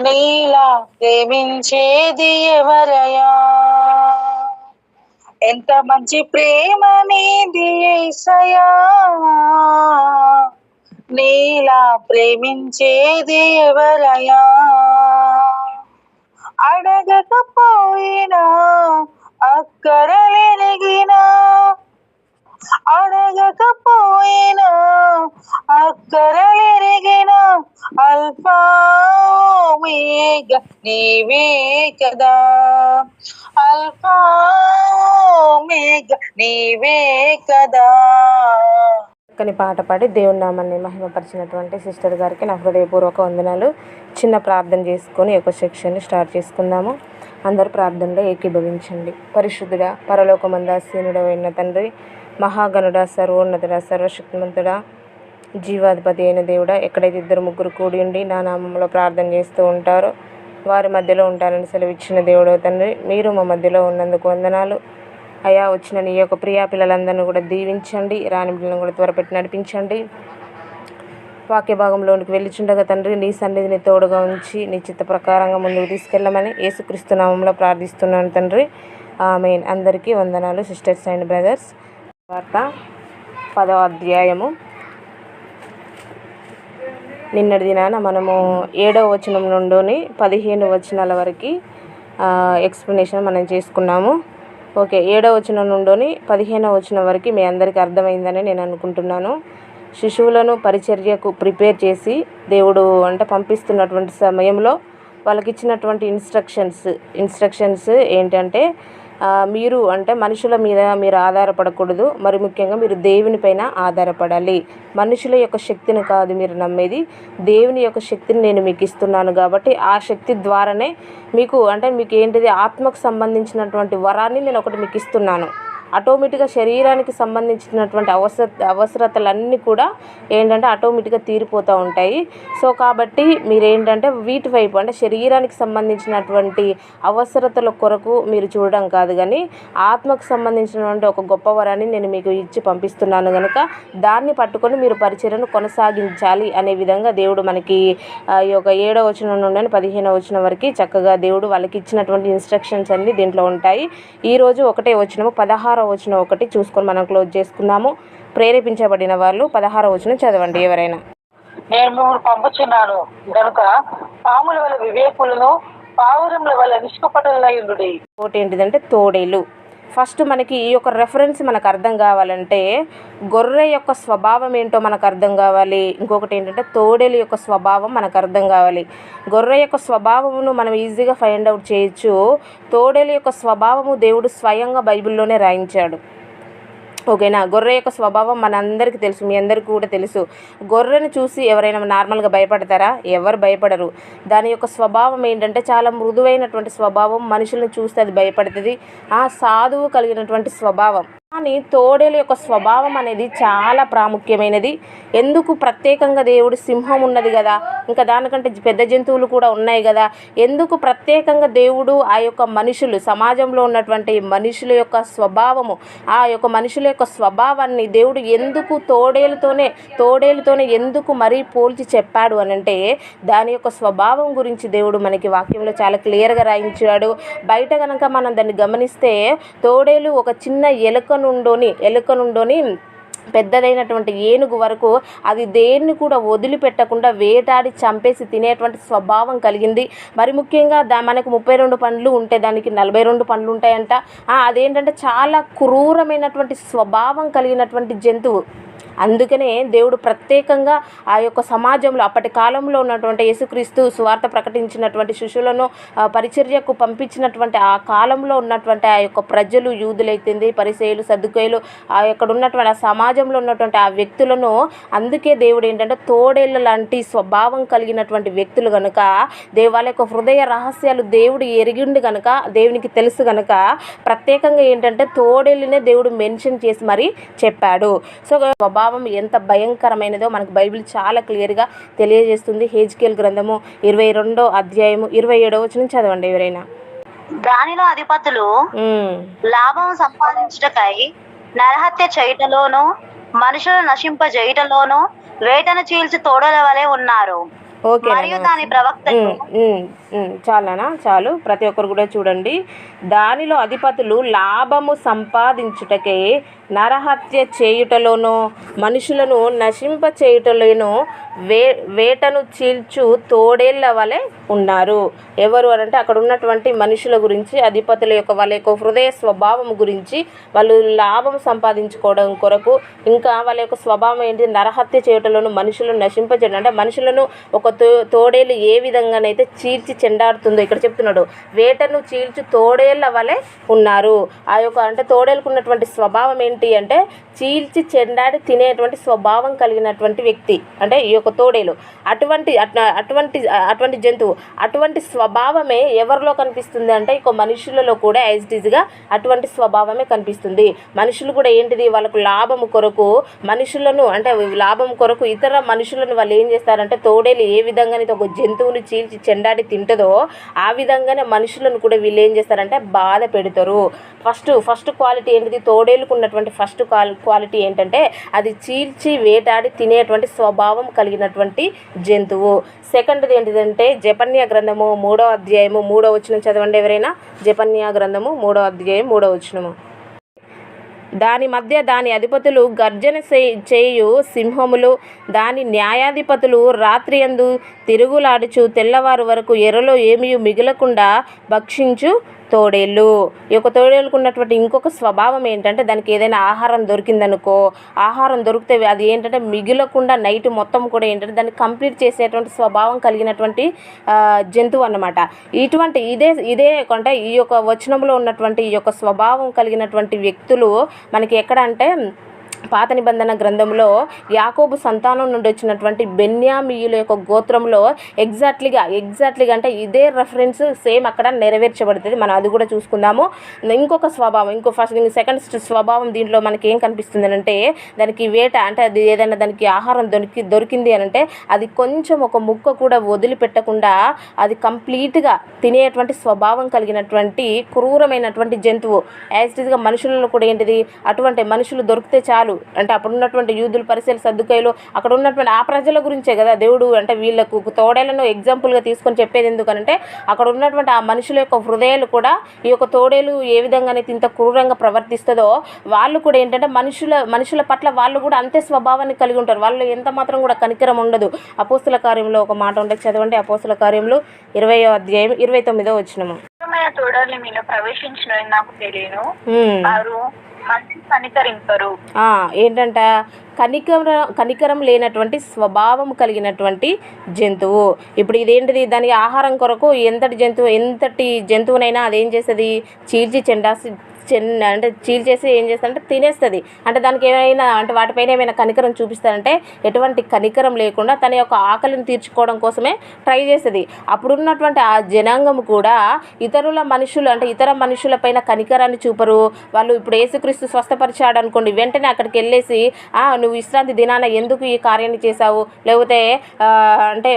నీలా ప్రేమించేది ఎవరయా ఎంత మంచి ప్రేమ నీది ఏసయా నీలా ప్రేమించేది ఎవరయా అడగకపోయినా అక్కరలెరిగినా అడగకపోయినా అక్కరలెరిగిన అల్ఫా నీవే కదా. అల్ఫా నీవే కదా. చక్కని పాట పాడి దేవుని నామాన్ని మహిమపరిచినటువంటి సిస్టర్ గారికి నా హృదయపూర్వక వందనాలు. చిన్న ప్రార్థన చేసుకొని ఒక సెక్షన్ని స్టార్ట్ చేసుకుందాము. అందరూ ప్రార్థనలో ఏకీభవించండి. పరిశుద్ధుడ పరలోకమందాసీనుడు తండ్రి మహాగణుడ సర్వోన్నతుడ సర్వశక్తిమంతుడ జీవాధిపతి అయిన దేవుడా ఎక్కడైతే ఇద్దరు ముగ్గురు కూడి ఉండి నా నామంలో ప్రార్థన చేస్తూ ఉంటారో వారి మధ్యలో ఉంటానని సెలవిచ్చిన దేవుడు తండ్రి మీరు మా మధ్యలో ఉన్నందుకు వందనాలు. అయా వచ్చిన నీ యొక్క ప్రియా పిల్లలందరినీ కూడా దీవించండి రాని బిడ్డలను కూడా త్వరపెట్టి నడిపించండి. వాక్య భాగంలోనికి వెళ్ళిచుండగా తండ్రి నీ సన్నిధిని తోడుగా ఉంచి నీ చిత్త ప్రకారంగా ముందుకు తీసుకెళ్ళమని యేసుక్రీస్తు నామంలో ప్రార్థిస్తున్నాను తండ్రి. ఆమెన్. అందరికీ వందనాలు సిస్టర్స్ అండ్ బ్రదర్స్. వార్త పదవ అధ్యాయము. నిన్నటి దినాన మనము ఏడవ వచనం నుండి పదిహేను వచనాల వరకు ఎక్స్ప్లెనేషన్ మనం చేసుకున్నాము. ఓకే ఏడవ వచనం నుండి పదిహేనవ వచనం వరకు మీ అందరికీ అర్థమైందని నేను అనుకుంటున్నాను. శిశువులను పరిచర్యకు ప్రిపేర్ చేసి దేవుడు అంటే పంపిస్తున్నటువంటి సమయంలో వాళ్ళకి ఇచ్చినటువంటి ఇన్స్ట్రక్షన్స్ ఇన్స్ట్రక్షన్స్ ఏంటంటే మీరు అంటే మనుషుల మీద మీరు ఆధారపడకూడదు. మరి ముఖ్యంగా మీరు దేవుని పైన ఆధారపడాలి. మనుషుల యొక్క శక్తిని కాదు మీరు నమ్మేది. దేవుని యొక్క శక్తిని నేను మీకు ఇస్తున్నాను కాబట్టి ఆ శక్తి ద్వారానే మీకు అంటే మీకు ఏంటిది? ఆత్మకు సంబంధించినటువంటి వరాన్ని నేను ఒకటి మీకు ఇస్తున్నాను. ఆటోమేటిక్గా శరీరానికి సంబంధించినటువంటి అవసర అవసరతలన్నీ కూడా ఏంటంటే ఆటోమేటిక్గా తీరిపోతూ ఉంటాయి. సో కాబట్టి మీరేంటంటే వీటి వైపు అంటే శరీరానికి సంబంధించినటువంటి అవసరతల కొరకు మీరు చూడడం కాదు కానీ ఆత్మకు సంబంధించినటువంటి ఒక గొప్ప వరాన్ని నేను మీకు ఇచ్చి పంపిస్తున్నాను కనుక దాన్ని పట్టుకొని మీరు పరిచయను కొనసాగించాలి అనే విధంగా దేవుడు మనకి ఈ యొక్క ఏడవ వచనం నుండి పదిహేనవ వచనం వరకు చక్కగా దేవుడు వాళ్ళకి ఇచ్చినటువంటి ఇన్స్ట్రక్షన్స్ అన్నీ దీంట్లో ఉంటాయి. ఈ రోజు ఒకటే వచనము పదహారు పదహారవ వచనం ఒకటి చూసుకొని మనం క్లోజ్ చేసుకుందాము. ప్రేరేపించబడిన వాళ్ళు పదహారవ వచనం చదవండి ఎవరైనా. నేను మిమ్మల్ని పంపుచున్నాను. గనుక పాముల వల్ల వివేకులను పావురముల వల్ల నిష్కపటులయుండు ఇంకోటి ఏంటిదంటే తోడేలు. ఫస్ట్ మనకి ఈ యొక్క రెఫరెన్స్ మనకు అర్థం కావాలంటే గొర్రె యొక్క స్వభావం ఏంటో మనకు అర్థం కావాలి. ఇంకొకటి ఏంటంటే తోడేలు యొక్క స్వభావం మనకు అర్థం కావాలి. గొర్రె యొక్క స్వభావమును మనం ఈజీగా ఫైండ్ అవుట్ చేయొచ్చు. తోడేలు యొక్క స్వభావము దేవుడు స్వయంగా బైబిల్లోనే రాయించాడు. ఓకేనా గొర్రె యొక్క స్వభావం మనందరికీ తెలుసు మీ అందరికీ కూడా తెలుసు. గొర్రెను చూసి ఎవరైనా నార్మల్గా భయపడతారా? ఎవరు భయపడరు. దాని యొక్క స్వభావం ఏంటంటే చాలా మృదువైనటువంటి స్వభావం. మనుషులను చూస్తే అది భయపడుతుంది. ఆ సాధువు కలిగినటువంటి స్వభావం. కానీ తోడేలు యొక్క స్వభావం అనేది చాలా ప్రాముఖ్యమైనది. ఎందుకు ప్రత్యేకంగా దేవుడు సింహం ఉన్నది కదా? ఇంకా దానికంటే పెద్ద జంతువులు కూడా ఉన్నాయి కదా? ఎందుకు ప్రత్యేకంగా దేవుడు ఆ యొక్క మనుషులు సమాజంలో ఉన్నటువంటి మనుషుల యొక్క స్వభావము ఆ యొక్క మనుషుల యొక్క స్వభావాన్ని దేవుడు ఎందుకు తోడేలుతోనే తోడేలతోనే ఎందుకు మరీ పోల్చి చెప్పాడు అని అంటే దాని యొక్క స్వభావం గురించి దేవుడు మనకి వాక్యంలో చాలా క్లియర్గా రాయించాడు. బయట కనుక మనం దాన్ని గమనిస్తే తోడేలు ఒక చిన్న ఎలుక నుండోని ఎలుక నుండోని పెద్దదైనటువంటి ఏనుగు వరకు అది దేన్ని కూడా వదిలిపెట్టకుండా వేటాడి చంపేసి తినేటువంటి స్వభావం కలిగింది. మరి ముఖ్యంగా దా మనకు ముప్పై రెండు పండ్లు ఉంటే దానికి నలభై రెండు పండ్లు ఉంటాయంట. అదేంటంటే చాలా క్రూరమైనటువంటి స్వభావం కలిగినటువంటి జంతువు. అందుకనే దేవుడు ప్రత్యేకంగా ఆ యొక్క సమాజంలో అప్పటి కాలంలో ఉన్నటువంటి యేసుక్రీస్తు సువార్త ప్రకటించినటువంటి శిష్యులను ఆ, పరిచర్యకు పంపించినటువంటి ఆ కాలంలో ఉన్నటువంటి ఆ యొక్క ప్రజలు యూదులైతుంది పరిచయులు సర్దుకేయులు ఆ యొక్క ఉన్నటువంటి ఆ సమాజంలో ఉన్నటువంటి ఆ వ్యక్తులను అందుకే దేవుడు ఏంటంటే తోడేళ్ళ లాంటి స్వభావం కలిగినటువంటి వ్యక్తులు కనుక వాళ్ళ యొక్క హృదయ రహస్యాలు దేవుడు ఎరిగిండు కనుక దేవునికి తెలుసు కనుక ప్రత్యేకంగా ఏంటంటే తోడేళ్ళనే దేవుడు మెన్షన్ చేసి మరి చెప్పాడు. సో స్వభావం ఎంత భయంకరమైనదో మనకు బైబిల్ చాలా క్లియర్గా తెలియజేస్తుంది. హేజ్కేల్ గ్రంథము ఇరవై రెండో అధ్యాయము ఇరవై ఏడో వచ్చిన చదవండి ఎవరైనా. దానిలో అధిపతులు లాభం సంపాదించుటకై నరహత్య చేయుటలోను మనుషులు నశింపజేయుటలోను వేటను చీల్చి తోడల వలె ఉన్నారు. మరియు దాని ప్రవక్తలు. ఉమ్, ఉమ్, ఉమ్, చాలానా? చాలు. ప్రతి ఒక్కరు కూడా చూడండి. దానిలో అధిపతులు లాభము సంపాదించుటకే నరహత్య చేయుటలోనూ మనుషులను నశింప చేయుటలోనూ వే వేటను చీల్చు తోడేళ్ళ వలె ఉన్నారు. ఎవరు అని అంటే అక్కడ ఉన్నటువంటి మనుషుల గురించి అధిపతుల యొక్క వాళ్ళ యొక్క హృదయ స్వభావం గురించి వాళ్ళు లాభం సంపాదించుకోవడం కొరకు ఇంకా వాళ్ళ యొక్క స్వభావం ఏంటి? నరహత్య చేయటంలోనూ మనుషులను నశింపచేయడం అంటే మనుషులను ఒక తో తోడేలు ఏ విధంగానైతే చీల్చి చెండాడుతుందో ఇక్కడ చెప్తున్నాడు. వేటను చీల్చు తోడేళ్ళ వలె ఉన్నారు. ఆ యొక్క అంటే తోడేలకు ఉన్నటువంటి స్వభావం ఏంటి అంటే చీల్చి చెండాడి తినేటువంటి స్వభావం కలిగినటువంటి వ్యక్తి. అంటే ఈ యొక్క తోడేలు. అటువంటి అటువంటి అటువంటి జంతువు. అటువంటి స్వభావమే ఎవరిలో కనిపిస్తుంది అంటే ఇక మనుషులలో కూడా యాజ్ ఇట్ అటువంటి స్వభావమే కనిపిస్తుంది. మనుషులు కూడా ఏంటిది? వాళ్ళకు లాభము కొరకు మనుషులను అంటే లాభం కొరకు ఇతర మనుషులను వాళ్ళు ఏం చేస్తారంటే తోడేలు ఏ విధంగా ఒక జంతువుని చీల్చి చెండాడి తింటుందో ఆ విధంగానే మనుషులను కూడా వీళ్ళు ఏం చేస్తారంటే బాధ పెడతారు. ఫస్ట్ ఫస్ట్ క్వాలిటీ ఏంటిది? తోడేలుకు ఉన్నటువంటి ఫస్ట్ క్వాలి క్వాలిటీ ఏంటంటే అది చీల్చి వేటాడి తినేటువంటి స్వభావం కలిగినటువంటి జంతువు. సెకండ్ది ఏంటిదంటే జపన్య గ్రంథము మూడో అధ్యాయము మూడో వచనం చదవండి ఎవరైనా. జపన్య గ్రంథము మూడో అధ్యాయం మూడో వచనము. దాని మధ్య దాని అధిపతులు గర్జన చేయు సింహములు దాని న్యాయాధిపతులు రాత్రి అందు తిరుగులాడుచు తెల్లవారు వరకు ఎర్రలో ఏమీ మిగలకుండా భక్షించు తోడేళ్ళు. ఈ యొక్క తోడేళ్ళకు ఉన్నటువంటి ఇంకొక స్వభావం ఏంటంటే దానికి ఏదైనా ఆహారం దొరికిందనుకో ఆహారం దొరికితే అది ఏంటంటే మిగిలకుండా నైట్ మొత్తం కూడా ఏంటంటే దాన్ని కంప్లీట్ చేసేటువంటి స్వభావం కలిగినటువంటి జంతువు అన్నమాట. ఇటువంటి ఇదే ఇదే అంటే ఈ యొక్క వచనంలో ఉన్నటువంటి ఈ యొక్క స్వభావం కలిగినటువంటి వ్యక్తులు మనకి ఎక్కడ అంటే పాత నిబంధన గ్రంథంలో యాకోబు సంతానం నుండి వచ్చినటువంటి బెన్యామీయుల యొక్క గోత్రంలో ఎగ్జాక్ట్లీగా ఎగ్జాక్ట్లీగా అంటే ఇదే రెఫరెన్స్ సేమ్ అక్కడ నెరవేర్చబడుతుంది. మనం అది కూడా చూసుకుందాము. ఇంకొక స్వభావం ఇంకో ఫస్ట్ సెకండ్ స్వభావం దీంట్లో మనకి ఏం కనిపిస్తుంది అంటే దానికి వేట అంటే అది ఏదైనా దానికి ఆహారం దొరికి దొరికింది అని అంటే అది కొంచెం ఒక ముక్క కూడా వదిలిపెట్టకుండా అది కంప్లీట్గా తినేటువంటి స్వభావం కలిగినటువంటి క్రూరమైనటువంటి జంతువు. యాజ్ ఇట్ మనుషులలో కూడా ఏంటిది? అటువంటి మనుషులు దొరికితే చాలు. అంటే అప్పుడు ఉన్నటువంటి యూదులు పరిశీలి సర్దుకాయలు అక్కడ ఉన్నటువంటి ఆ ప్రజల గురించే కదా దేవుడు అంటే వీళ్ళకు తోడేలను ఎగ్జాంపుల్గా తీసుకొని చెప్పేది ఎందుకనంటే అక్కడ ఉన్నటువంటి ఆ మనుషుల యొక్క హృదయాలు కూడా ఈ యొక్క తోడేలు ఏ విధంగానైతే ఇంత క్రూరంగా ప్రవర్తిస్తుందో వాళ్ళు కూడా ఏంటంటే మనుషుల మనుషుల పట్ల వాళ్ళు కూడా అంతే స్వభావాన్ని కలిగి ఉంటారు. వాళ్ళు ఎంత మాత్రం కూడా కనికరం ఉండదు. అపోస్తుల కార్యంలో ఒక మాట ఉంటుంది చదవండి. అపోస్తుల కార్యంలో ఇరవై అధ్యాయం ఇరవై తొమ్మిదో వచ్చినము తోడల్ని మీలో ప్రవేశించిన నాకు తెలియను. వారు కనికరింపరు. ఏంటంట? కనికర కనికరం లేనటువంటి స్వభావం కలిగినటువంటి జంతువు. ఇప్పుడు ఇదేంటిది? దాని ఆహారం కొరకు ఎంతటి జంతువు ఎంతటి జంతువునైనా అదేం చేస్తుంది? చీల్చి చెండాసి చెన్న అంటే చీల్చేసి ఏం చేస్తారంటే తినేస్తుంది. అంటే దానికి ఏమైనా అంటే వాటిపైన ఏమైనా కనికరం చూపిస్తారంటే ఎటువంటి కనికరం లేకుండా తన యొక్క ఆకలిని తీర్చుకోవడం కోసమే ట్రై చేస్తుంది. అప్పుడున్నటువంటి ఆ జనాంగం కూడా ఇతరుల మనుషులు అంటే ఇతర మనుషులపైన కనికరాన్ని చూపరు. వాళ్ళు ఇప్పుడు యేసుక్రీస్తు స్వస్థపరిచాడు అనుకోండి. వెంటనే అక్కడికి వెళ్ళేసి "ఆ, నువ్వు విశ్రాంతి దినాన ఎందుకు ఈ కార్యాన్ని చేశావు? లేకపోతే అంటే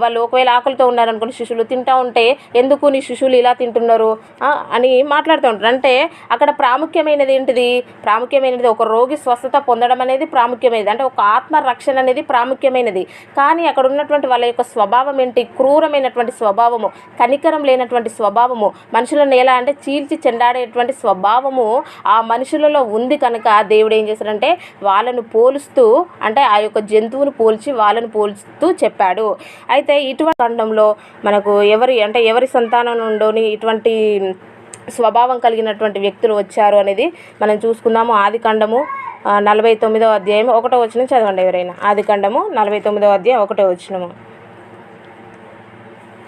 వాళ్ళు ఒకవేళ ఆకలితో ఉన్నారనుకోండి శిష్యులు తింటా ఉంటే ఎందుకు నీ శిష్యులు ఇలా తింటున్నారు? అని మాట్లాడుతూ ఉంటారు. అంటే అక్కడ ప్రాముఖ్యమైనది ఏంటిది? ప్రాముఖ్యమైనది ఒక రోగి స్వస్థత పొందడం అనేది ప్రాముఖ్యమైనది. అంటే ఒక ఆత్మ రక్షణ అనేది ప్రాముఖ్యమైనది. కానీ అక్కడ ఉన్నటువంటి వాళ్ళ యొక్క స్వభావం ఏంటి? క్రూరమైనటువంటి స్వభావము కనికరం లేనటువంటి స్వభావము మనుషులను ఎలా అంటే చీల్చి చెండాడేటువంటి స్వభావము ఆ మనుషులలో ఉంది కనుక దేవుడు ఏం చేశాడంటే వాళ్ళను పోలుస్తూ అంటే ఆ యొక్క జంతువును పోల్చి వాళ్ళను పోల్చుతూ చెప్పాడు. అయితే ఇటువంటి ఖండంలో మనకు ఎవరి అంటే ఎవరి సంతానం నుండోని ఇటువంటి స్వభావం కలిగినటువంటి వ్యక్తులు వచ్చారు అనేది మనం చూసుకుందాము. ఆది కాండము ఆ, నలభై తొమ్మిదో అధ్యాయం ఒకటో వచ్చిన చదవండి ఎవరైనా. ఆది కాండము నలభై తొమ్మిదో అధ్యాయం ఒకటో వచ్చినము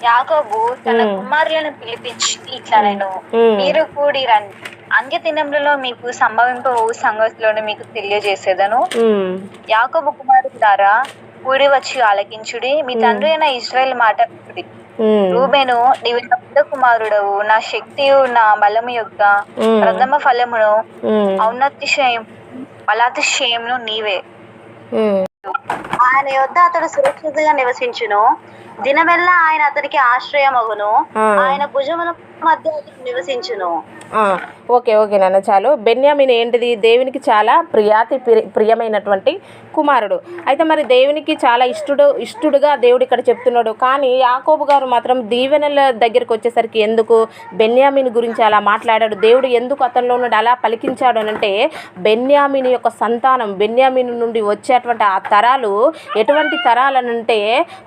యాకోబు తన. కుమారులను పిలిపించి ఇట్లా నేను. మీరు కూడి రండి అంత్య దినములలో మీకు సంభవింపవు సంగతులను మీకు తెలియజేసేదను. యాకోబు కుమారులారా కూడి వచ్చి ఆలకించుడి. మీ తండ్రి అయిన ఇస్రాయేల్ మాట రూబేను నీవు నా పెద్ద కుమారుడవు. నా శక్తియు నా బలము యొక్క. ప్రథమ ఫలమును ఉమ్, ఔన్నతిశయం బలాతిశయమును నీవే. ఆయన యొద్ద అతడు సురక్షితంగా నివసించును. దినమెల్లా ఆయన అతనికి ఆశ్రయమగును. ఆయన భుజముల మధ్య నివసించును. ఓకే ఓకే నాన్న చాలు. బెన్యామిన్ ఏంటిది? దేవునికి చాలా ప్రియాతి ప్రియమైనటువంటి కుమారుడు. అయితే మరి దేవునికి చాలా ఇష్టడు ఇష్టడుగా దేవుడు ఇక్కడ చెప్తున్నాడు. కానీ యాకోబు గారు మాత్రం దీవెనల దగ్గరికి వచ్చేసరికి ఎందుకు? బెన్యామిన్ గురించి అలా మాట్లాడాడు. దేవుడు ఎందుకు అతనిలో నుండి అలా పలికించాడు అని అంటే బెన్యామిన్ యొక్క సంతానం బెన్యామిన్ నుండి వచ్చేటువంటి ఆ తరాలు ఎటువంటి తరాలనంటే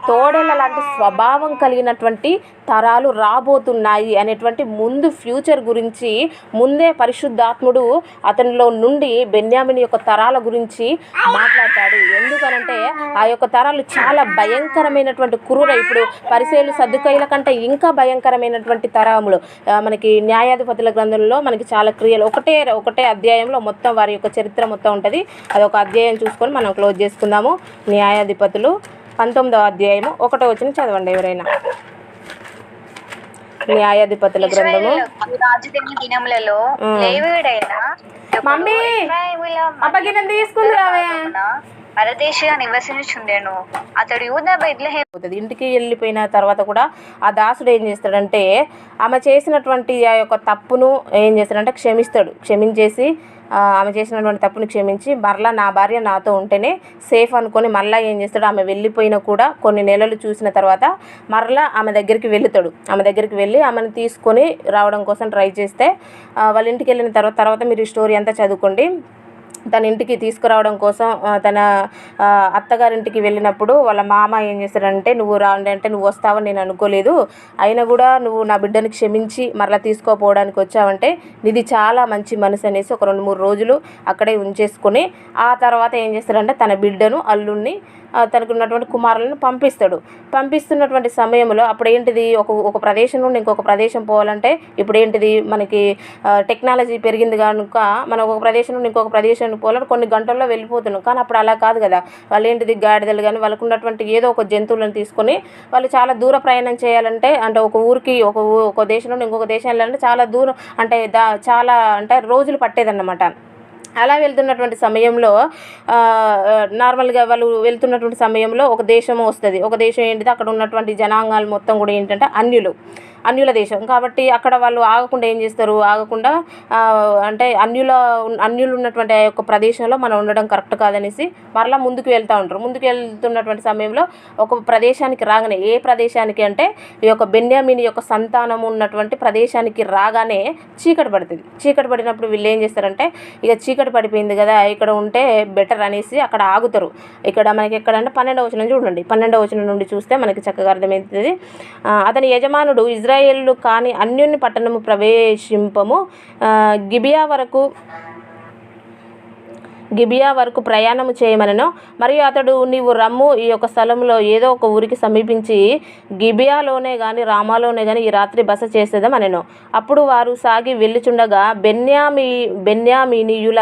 తోడల లాంటి స్వభావం కలిగినటువంటి తరాలు రాబోతున్నాయి అనేటువంటి ముందు ఫ్యూచర్ గురించి ముందే పరిశుద్ధాత్ముడు అతనిలో నుండి బెన్యామిన్ యొక్క తరాల గురించి మాట్లాడతాడు. ఎందుకనంటే ఆ యొక్క తరాలు చాలా భయంకరమైనటువంటి క్రూర ఇప్పుడు పరిసేలు సర్దుకైల కంటే ఇంకా భయంకరమైనటువంటి తరములు. మనకి న్యాయాధిపతుల గ్రంథంలో మనకి చాలా క్రియలు. ఒకటే ఒకటే అధ్యాయంలో మొత్తం వారి యొక్క చరిత్ర మొత్తం ఉంటుంది. అది ఒక అధ్యాయం చూసుకొని మనం క్లోజ్ చేసుకుందాము. న్యాయాధిపతులు పంతొమ్మిదవ అధ్యాయము ఒకటో వచ్చిన చదవండి ఎవరైనా. న్యాయాధిపతుల గ్రంథము. దినములలో మమ్మీ, అప్పగిన రావే. పరదేశిగా అతడు యూదా ఇంటికి వెళ్ళిపోయిన తర్వాత కూడా ఆ దాసుడు ఏం చేస్తాడంటే ఆమె చేసినటువంటి ఆ యొక్క తప్పును ఏం చేస్తాడంటే క్షమిస్తాడు. క్షమించేసి ఆమె చేసినటువంటి తప్పుని క్షమించి మరలా నా భార్య నాతో ఉంటేనే సేఫ్ అనుకొని మరలా ఏం చేస్తాడు ఆమె వెళ్ళిపోయినా కూడా కొన్ని నెలలు చూసిన తర్వాత మరలా ఆమె దగ్గరికి వెళ్తాడు. ఆమె దగ్గరికి వెళ్ళి ఆమెను తీసుకొని రావడం కోసం ట్రై చేస్తే వాళ్ళ ఇంటికి వెళ్ళిన తర్వాత తర్వాత మీరు ఈ స్టోరీ అంతా చదువుకోండి. తన ఇంటికి తీసుకురావడం కోసం తన అత్తగారింటికి వెళ్ళినప్పుడు వాళ్ళ మామ ఏం చేశారంటే నువ్వు రాండి అంటే నువ్వు వస్తావని నేను అనుకోలేదు. అయినా కూడా నువ్వు నా బిడ్డని క్షమించి మరలా తీసుకోపోవడానికి వచ్చావంటే నీది చాలా మంచి మనసు అనేసి ఒక రెండు మూడు రోజులు అక్కడే ఉంచేసుకొని ఆ తర్వాత ఏం చేస్తారంటే తన బిడ్డను అల్లుణ్ణి తనకు ఉన్నటువంటి కుమారులను పంపిస్తాడు. పంపిస్తున్నటువంటి సమయంలో అప్పుడు ఏంటిది ఒక ఒక ప్రదేశం నుండి ఇంకొక ప్రదేశం పోవాలంటే ఇప్పుడు ఏంటిది మనకి టెక్నాలజీ పెరిగింది కనుక మనం ఒక ప్రదేశం నుండి ఇంకొక ప్రదేశానికి పోవాలంటే కొన్ని గంటల్లో వెళ్ళిపోతున్నాం. కానీ అప్పుడు అలా కాదు కదా. వాళ్ళు ఏంటిది గాడిదలు కానీ వాళ్ళకు ఉన్నటువంటి ఏదో ఒక జంతువులను తీసుకొని వాళ్ళు చాలా దూర ప్రయాణం చేయాలంటే అంటే ఒక ఊరికి ఒక ఊ- ఒక దేశం నుండి ఇంకొక దేశం వెళ్ళాలంటే చాలా దూరం అంటే దా చాలా అంటే రోజులు పట్టేదన్నమాట. అలా వెళ్తున్నటువంటి సమయంలో నార్మల్గా వాళ్ళు వెళ్తున్నటువంటి సమయంలో ఒక దేశం వస్తుంది. ఒక దేశం ఏంటిది? అక్కడ ఉన్నటువంటి జనాంగాలు మొత్తం కూడా ఏంటంటే అన్యులు. అన్యుల దేశం. కాబట్టి అక్కడ వాళ్ళు ఆగకుండా ఏం చేస్తారు? ఆగకుండా అంటే అన్యుల అన్యులు ఉన్నటువంటి ఆ యొక్క ప్రదేశంలో మనం ఉండడం కరెక్ట్ కాదనేసి మరలా ముందుకు వెళ్తూ ఉంటారు. ముందుకు వెళ్తున్నటువంటి సమయంలో ఒక ప్రదేశానికి రాగానే ఏ ప్రదేశానికి అంటే ఈ యొక్క బెన్యామిని యొక్క సంతానం ఉన్నటువంటి ప్రదేశానికి రాగానే చీకటి పడుతుంది. చీకటి పడినప్పుడు వీళ్ళు ఏం చేస్తారంటే ఇక చీకటి పడిపోయింది కదా ఇక్కడ ఉంటే బెటర్ అనేసి అక్కడ ఆగుతారు. ఇక్కడ మనకి ఎక్కడ అంటే పన్నెండవ వచనం చూడండి. పన్నెండవ వచనం నుండి చూస్తే మనకి చక్కగా అర్థమవుతుంది. అతని యజమానుడు ఇజ్రాయేళ్ళు కాని అన్యుని పట్టణము ప్రవేశింపము గిబియా వరకు గిబియా వరకు ప్రయాణము చేయమనను. మరియు అతడు నీవు రమ్ము ఈ యొక్క స్థలంలో ఏదో ఒక ఊరికి సమీపించి గిబియాలోనే కానీ రామాలోనే కానీ ఈ రాత్రి బస చేసేదమనెను. అప్పుడు వారు సాగి వెళ్ళుచుండగా బెన్యామి బెన్యామినీయుల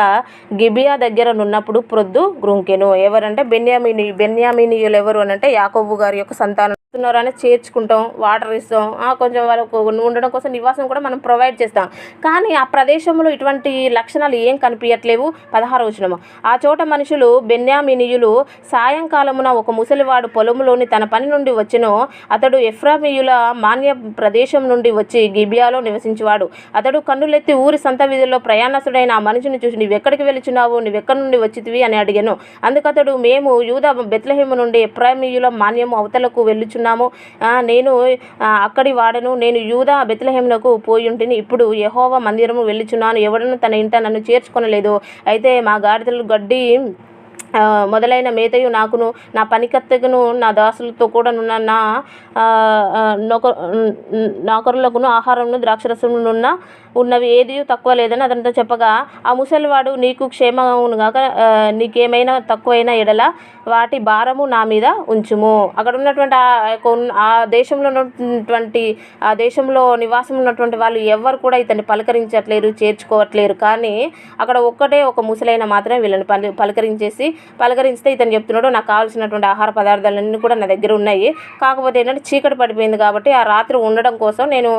గిబియా దగ్గర నున్నప్పుడు ప్రొద్దు గ్రుంకెను. ఎవరంటే బెన్యామిని బెన్యామినీయులు ఎవరు అని అంటే యాకోబు గారి యొక్క సంతానం. అని చేర్చుకుంటాం వాటర్ ఇస్తాం కొంచెం వాళ్ళకు ఉండడం కోసం నివాసం కూడా మనం ప్రొవైడ్ చేస్తాం. కానీ ఆ ప్రదేశంలో ఇటువంటి లక్షణాలు ఏం కనిపించట్లేవు? పదహారు వచనము. ఆ చోట మనుషులు బెన్యామినియులు సాయంకాలమున ఒక ముసలివాడు పొలంలోని తన పని నుండి వచ్చినో. అతడు ఎఫ్రామియుల మాన్య ప్రదేశం నుండి వచ్చి గిబియాలో నివసించేవాడు. అతడు కన్నులెత్తి ఊరి సంత వీధిలో ప్రయాణస్తుడైన ఆ మనిషిని చూసి నీవెక్కడికి వెళుచున్నావు నువ్వెక్కడి నుండి వచ్చితివి? అని అడిగాను. అందుకతడు మేము యూద బెత్లహేము నుండి ఎఫ్రామియుల మాన్యము అవతలకు వెళ్ళుచున్నాము. చూస్తున్నాము నేను అక్కడి వాడను. నేను యూదా బెత్లహేమునకు పోయింటిని ఇప్పుడు యహోవ మందిరము వెళ్ళుచున్నాను. ఎవడను తన ఇంట నన్ను చేర్చుకొనలేదు. అయితే మా గాడిదలు గడ్డి మొదలైన మేతయు నాకును నా పనికత్తెకును నా దాసులతో కూడా నున్న నా నొక నౌకరులకును ఆహారంను ద్రాక్షరసమునున్న ఉన్నవి ఏది తక్కువ లేదని అతనితో చెప్పగా ఆ ముసలివాడు నీకు క్షేమమును గాక నీకేమైనా తక్కువైన ఎడల వాటి భారము నా మీద ఉంచుము. అక్కడ ఉన్నటువంటి ఆ ఆ దేశంలో ఉన్నటువంటి ఆ దేశంలో నివాసం ఉన్నటువంటి వాళ్ళు ఎవ్వరు కూడా ఇతన్ని పలకరించట్లేరు చేర్చుకోవట్లేరు. కానీ అక్కడ ఒక్కటే ఒక ముసలైన మాత్రమే వీళ్ళని పలి పలకరించేసి పలకరిస్తే ఇతను చెప్తున్నాడు నాకు కావాల్సినటువంటి ఆహార పదార్థాలన్నీ కూడా నా దగ్గర ఉన్నాయి. కాకపోతే ఏంటంటే చీకటి పడిపోయింది కాబట్టి ఆ రాత్రి ఉండడం కోసం నేను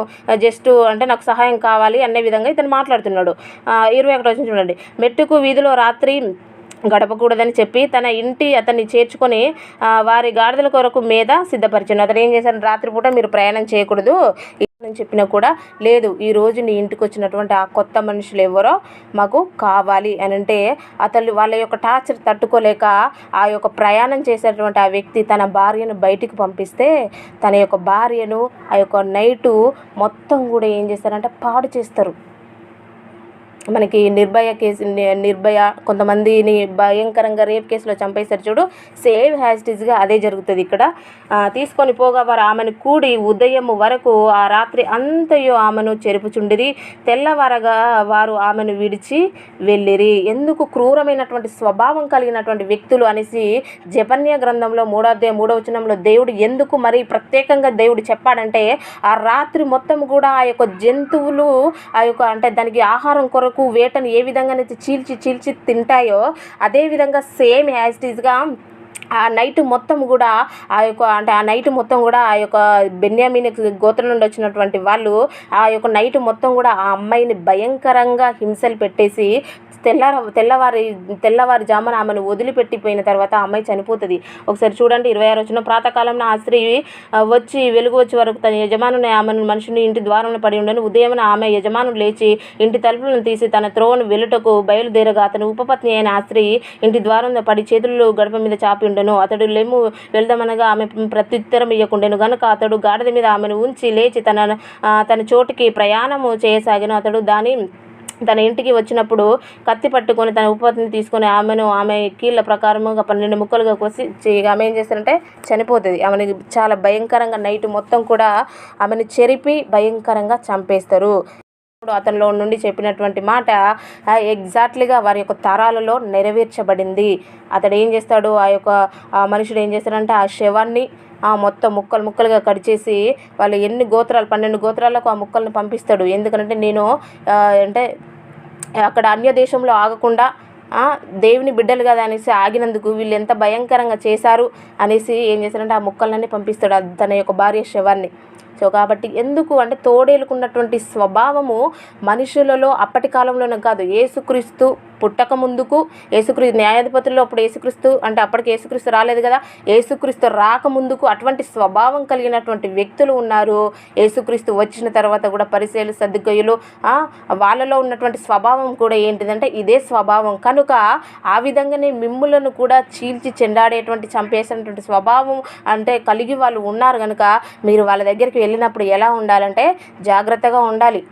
జస్ట్ అంటే నాకు సహాయం కావాలి అనే విధంగా ఇతను మాట్లాడుతున్నాడు. ఇరవై ఒకటి వచ్చిన చూడండి. మెట్టుకు వీధిలో రాత్రి గడపకూడదని చెప్పి తన ఇంటి అతన్ని చేర్చుకొని వారి గాడిదల కొరకు మీద సిద్ధపరిచాను. అతను ఏం చేశాడు? రాత్రిపూట మీరు ప్రయాణం చేయకూడదు. అని చెప్పినా కూడా లేదు ఈ నీ ఇంటికి వచ్చినటువంటి ఆ కొత్త మనుషులు ఎవరో మాకు కావాలి అని అంటే అతను వాళ్ళ యొక్క టార్చర్ తట్టుకోలేక ఆ యొక్క ప్రయాణం చేసేటువంటి ఆ వ్యక్తి తన భార్యను బయటికి పంపిస్తే తన యొక్క భార్యను ఆ యొక్క నైటు మొత్తం కూడా ఏం చేస్తారంటే పాడు చేస్తారు. మనకి నిర్భయ కేసు ని- నిర్భయ కొంతమందిని భయంకరంగా రేప్ కేసులో చంపేశారు చూడు. సేమ్ హ్యాస్టిజ్గా అదే జరుగుతుంది ఇక్కడ. తీసుకొని పోగా వారు ఆమెను కూడి ఉదయం వరకు ఆ రాత్రి అంతయో ఆమెను చెరుపుచుండిరి. తెల్లవారగా వారు ఆమెను విడిచి వెళ్ళిరి. ఎందుకు క్రూరమైనటువంటి స్వభావం కలిగినటువంటి వ్యక్తులు అనేసి జపన్య గ్రంథంలో మూడోదే మూడవ వచనంలో దేవుడు ఎందుకు మరి ప్రత్యేకంగా దేవుడు చెప్పాడంటే ఆ రాత్రి మొత్తం కూడా ఆ యొక్క జంతువులు ఆ యొక్క అంటే దానికి ఆహారం కొరకు వేటను ఏ విధంగానైతే చీల్చి చీల్చి తింటాయో అదేవిధంగా సేమ్ యాజ్ ఇట్ ఈజ్గా ఆ నైట్ మొత్తం కూడా ఆ యొక్క అంటే ఆ నైట్ మొత్తం కూడా ఆ యొక్క బెన్యామిన్ గోత్రం నుండి వచ్చినటువంటి వాళ్ళు ఆ యొక్క నైట్ మొత్తం కూడా ఆ అమ్మాయిని భయంకరంగా హింసలు పెట్టేసి తెల్లార తెల్లవారి తెల్లవారి జామున ఆమెను వదిలిపెట్టిపోయిన తర్వాత ఆ అమ్మాయి చనిపోతుంది. ఒకసారి చూడండి ఇరవై ఆరు వచ్చిన ప్రాతకాలంలో ఆ స్త్రీ వచ్చి వెలుగు వచ్చే వరకు తన యజమానుని ఆమెను మనుషుని ఇంటి ద్వారంలో పడి ఉండను ఉదయం ఆమె యజమానులు లేచి ఇంటి తలుపులను తీసి తన త్రోవను వెలుటకు బయలుదేరగా అతని ఉపపత్ని అయిన ఆ స్త్రీ ఇంటి ద్వారంలో పడి చేతులు గడప మీద చాపి ఉండను. అతడు లెమ్ము వెళ్దామనగా ఆమె ప్రత్యుత్తరం ఇవ్వకుండెను గనుక అతడు గాడిద మీద ఆమెను ఉంచి లేచి తన తన చోటుకి ప్రయాణము చేయసాగాను. అతడు దాని తన ఇంటికి వచ్చినప్పుడు కత్తి పట్టుకొని తన ఉపపత్ని తీసుకొని ఆమెను ఆమె కీళ్ళ ప్రకారముగా పన్నెండు ముక్కలుగా కోసి ఆమె ఏం చేస్తారంటే చనిపోతుంది. ఆమెని చాలా భయంకరంగా నైట్ మొత్తం కూడా ఆమెను చెరిపి భయంకరంగా చంపేస్తారు. ఇప్పుడు అతనిలో నుండి చెప్పినటువంటి మాట ఎగ్జాక్ట్లీగా వారి యొక్క తరాలలో నెరవేర్చబడింది. అతడు ఏం చేస్తాడు? ఆ యొక్క మనుషుడు ఏం చేస్తాడంటే ఆ శవాన్ని ఆ మొత్తం ముక్కలు ముక్కలుగా కట్ చేసి వాళ్ళు ఎన్ని గోత్రాలు పన్నెండు గోత్రాలకు ఆ ముక్కల్ని పంపిస్తాడు. ఎందుకంటే నేను అంటే అక్కడ అన్య దేశంలో ఆగకుండా దేవుని బిడ్డలు కదా అనేసి ఆగినందుకు వీళ్ళు ఎంత భయంకరంగా చేశారు అనేసి ఏం చేశారంటే ఆ ముక్కలన్నీ పంపిస్తాడు ఆ తన యొక్క భార్య శవాన్ని. సో కాబట్టి ఎందుకు అంటే తోడేలుకున్నటువంటి స్వభావము మనుషులలో అప్పటి కాలంలోనే కాదు. ఏసుక్రీస్తు పుట్టక ముందుకు ఏసుక్రీస్తు న్యాయాధిపతుల్లో అప్పుడు ఏసుక్రీస్తు అంటే అప్పటికి ఏసుక్రీస్తు రాలేదు కదా ఏసుక్రీస్తు రాకముందుకు అటువంటి స్వభావం కలిగినటువంటి వ్యక్తులు ఉన్నారు. ఏసుక్రీస్తు వచ్చిన తర్వాత కూడా పరిశీలు సర్దుగయ్యులు వాళ్ళలో ఉన్నటువంటి స్వభావం కూడా ఏంటిదంటే ఇదే స్వభావం. కనుక ఆ విధంగానే మిమ్ములను కూడా చీల్చి చెండాడేటువంటి చంపేసినటువంటి స్వభావం అంటే కలిగి వాళ్ళు ఉన్నారు కనుక మీరు వాళ్ళ దగ్గరికి వెళ్ళినప్పుడు ఎలా ఉండాలంటే జాగ్రత్తగా ఉండాలి.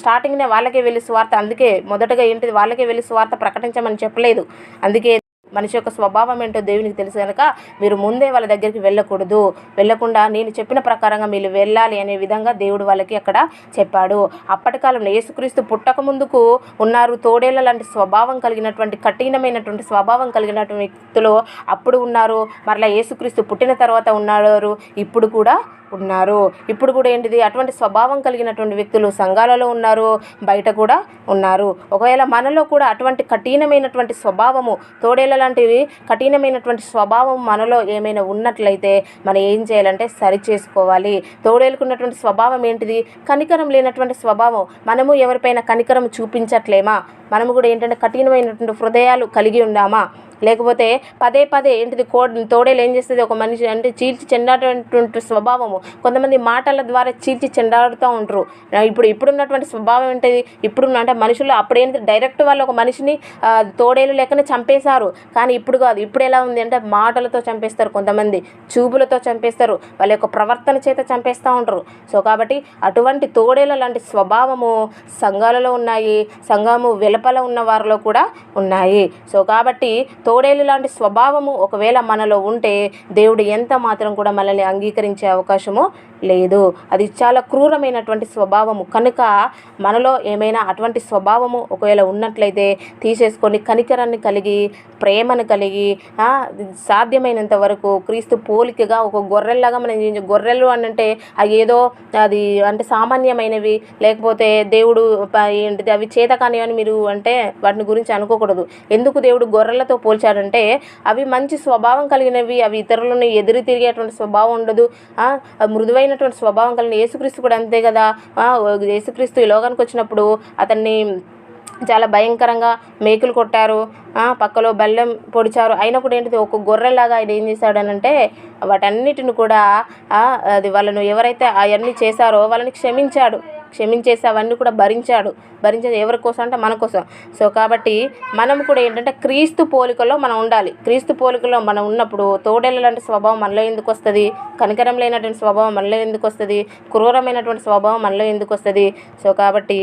స్టార్టింగ్నే వాళ్ళకే వెళ్ళి స్వార్థ అందుకే మొదటగా ఏంటిది? వాళ్ళకే వెళ్ళి స్వార్థ ప్రకటించమని చెప్పలేదు. అందుకే మనిషి యొక్క స్వభావం ఏంటో దేవునికి తెలుసు కనుక మీరు ముందే వాళ్ళ దగ్గరికి వెళ్ళకూడదు. వెళ్ళకుండా నేను చెప్పిన ప్రకారంగా మీరు వెళ్ళాలి అనే విధంగా దేవుడు వాళ్ళకి అక్కడ చెప్పాడు. అప్పటి కాలంలో యేసుక్రీస్తు పుట్టక ముందుకు ఉన్నారు. తోడేళ్ళ లాంటి స్వభావం కలిగినటువంటి కఠినమైనటువంటి స్వభావం కలిగినటువంటి వ్యక్తులు అప్పుడు ఉన్నారు. మరలా యేసుక్రీస్తు పుట్టిన తర్వాత ఉన్నారు. ఇప్పుడు కూడా ఉన్నారు. ఇప్పుడు కూడా ఏంటిది? అటువంటి స్వభావం కలిగినటువంటి వ్యక్తులు సంఘాలలో ఉన్నారు బయట కూడా ఉన్నారు. ఒకవేళ మనలో కూడా అటువంటి కఠినమైనటువంటి స్వభావము తోడేళ్ళ లాంటివి కఠినమైనటువంటి స్వభావం మనలో ఏమైనా ఉన్నట్లయితే మనం ఏం చేయాలంటే సరి చేసుకోవాలి తోడేలుకున్నటువంటి స్వభావం ఏంటిది? కనికరం లేనటువంటి స్వభావం. మనము ఎవరిపైన కనికరం చూపించట్లేమా? మనము కూడా ఏంటంటే కఠినమైనటువంటి హృదయాలు కలిగి ఉన్నామా లేకపోతే పదే పదే ఏంటిది కో తోడేలు ఏం చేస్తుంది? ఒక మనిషి అంటే చీల్చి చెందాటువంటి స్వభావము. కొంతమంది మాటల ద్వారా చీల్చి చెండాడుతూ ఉంటారు ఇప్పుడు ఇప్పుడున్నటువంటి స్వభావం ఏంటిది? ఇప్పుడు అంటే మనుషులు అప్పుడు ఏంటి డైరెక్ట్ వాళ్ళు ఒక మనిషిని తోడేలు లేకనే చంపేశారు. కానీ ఇప్పుడు కాదు. ఇప్పుడు ఎలా ఉంది అంటే మాటలతో చంపేస్తారు కొంతమంది. చూపులతో చంపేస్తారు. వాళ్ళ యొక్క ప్రవర్తన చేత చంపేస్తూ ఉంటారు సో కాబట్టి అటువంటి తోడేల లాంటి స్వభావము సంఘాలలో ఉన్నాయి. సంఘము వెలుపల ఉన్న వారిలో కూడా ఉన్నాయి. సో కాబట్టి తోడేలు లాంటి స్వభావము ఒకవేళ మనలో ఉంటే దేవుడు ఎంత మాత్రం కూడా మనల్ని అంగీకరించే అవకాశము లేదు. అది చాలా క్రూరమైనటువంటి స్వభావము. కనుక మనలో ఏమైనా అటువంటి స్వభావము ఒకవేళ ఉన్నట్లయితే తీసేసుకొని కనికరాన్ని కలిగి ప్రేమను కలిగి సాధ్యమైనంత వరకు క్రీస్తు పోలికగా ఒక గొర్రెల్లాగా మనం గొర్రెలు అని అంటే అవి ఏదో అది అంటే సామాన్యమైనవి లేకపోతే దేవుడు ఏంటిది అవి చేత కానివని మీరు అంటే వాటిని గురించి అనుకోకూడదు. ఎందుకు దేవుడు గొర్రెలతో పోల్చారంటే అవి మంచి స్వభావం కలిగినవి అవి ఇతరులను ఎదురు తిరిగేటువంటి స్వభావం ఉండదు. మృదువైనటువంటి స్వభావం కలిగిన యేసుక్రీస్తు కూడా అంతే కదా. యేసుక్రీస్తు ఈ లోకానికి వచ్చినప్పుడు అతన్ని చాలా భయంకరంగా మేకులు కొట్టారు. పక్కలో బెల్లం పొడిచారు. అయినా కూడా ఏంటిది ఒక గొర్రెలాగా ఆయన ఏం చేశాడనంటే వాటన్నిటిని కూడా అది వాళ్ళను ఎవరైతే అవన్నీ చేశారో వాళ్ళని క్షమించాడు. క్షమించేసి అవన్నీ కూడా భరించాడు. భరించేది ఎవరి కోసం అంటే మన కోసం. సో కాబట్టి మనం కూడా ఏంటంటే క్రీస్తు పోలికలో మనం ఉండాలి. క్రీస్తు పోలికలో మనం ఉన్నప్పుడు తోడేళ్ళ లాంటి స్వభావం మనలో ఎందుకు వస్తుంది? కనికరం లేనటువంటి స్వభావం మనలో ఎందుకు వస్తుంది? క్రూరమైనటువంటి స్వభావం మనలో ఎందుకు వస్తుంది? సో కాబట్టి